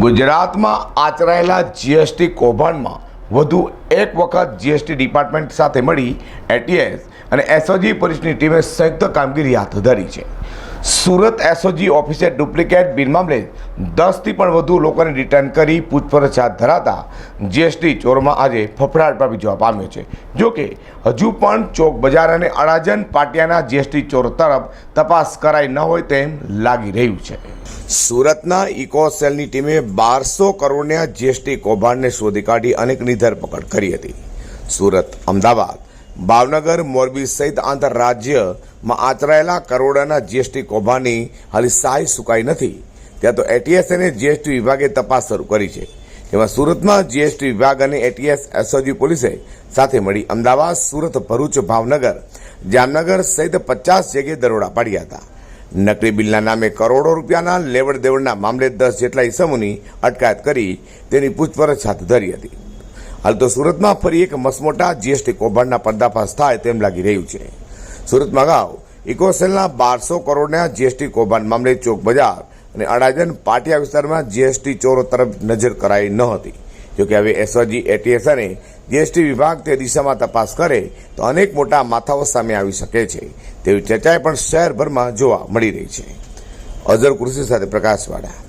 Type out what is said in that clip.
ગુજરાતમાં આચરાયેલા જીએસટી કૌભાંડમાં વધુ એક વખત જીએસટી ડિપાર્ટમેન્ટ સાથે મળી એટીએસ અને એસઓજી પોલીસની ટીમે સંયુક્ત કામગીરી હાથ ધરી છે. સુરત એસઓજી ઓફિસે ડુપ્લિકેટ બિલ મામલે દસથી પણ વધુ લોકોને રિટર્ન કરી પૂછપરછ હાથ ધરાતા જીએસટી ચોરમાં આજે ફફડાટ પામી જવા પામ્યો છે. જોકે હજુ પણ ચોક બજાર અને અડાજન પાટિયાના જીએસટી ચોર તરફ તપાસ કરાઈ ન હોય તેમ લાગી રહ્યું છે. સુરતના ઇકો સેલની ટીમે બારસો કરોડના જીએસટી કૌભાંડને શોધી કાઢી અનેકની ધરપકડ કરી હતી. સુરત, અમદાવાદ ભાવનગર, મોરબી સહિત આંતરરાજ્યમાં આચરાયેલા કરોડોના જીએસટી કૌભાંડની હાલી સાય સુકાઈ નથી. ત્યાં તો એટીએસ અને જીએસટી વિભાગે તપાસ શરૂ કરી છે. એમાં સુરતમાં જીએસટી વિભાગ અને એટીએસ એસઓજી પોલીસે સાથે મળી અમદાવાદ, સુરત, ભરૂચ, ભાવનગર, જામનગર સહિત પચાસ જગ્યાએ દરોડા પાડ્યા હતા. નકલી બિલના નામે કરોડો રૂપિયાના લેવડ દેવડના મામલે દસ જેટલા ઇસમોની અટકાયત કરી તેની પૂછપરછ હાથ ધરી હતી. હાલ તો સુરતમાં ફરી એક મસમોટા જીએસટી કૌભાંડના પર્દાફાશ થાય તેમ લાગી રહ્યું છે. સુરતમાં અગાઉ ઇકોસેલના બારસો કરોડના જીએસટી કૌભાંડ મામલે ચોક બજાર અને અડાજન પાટિયા વિસ્તારમાં જીએસટી ચોરો તરફ નજર કરાઈ ન હતી. જોકે હવે એસઓજી, એટીએસ અને જીએસટી વિભાગ તે દિશામાં તપાસ કરે તો અનેક મોટા માથાઓ સામે આવી શકે છે. તેવી ચર્ચાએ પણ શહેરભરમાં જોવા મળી રહી છે. અઝર કૃષિ સાથે પ્રકાશવાળા.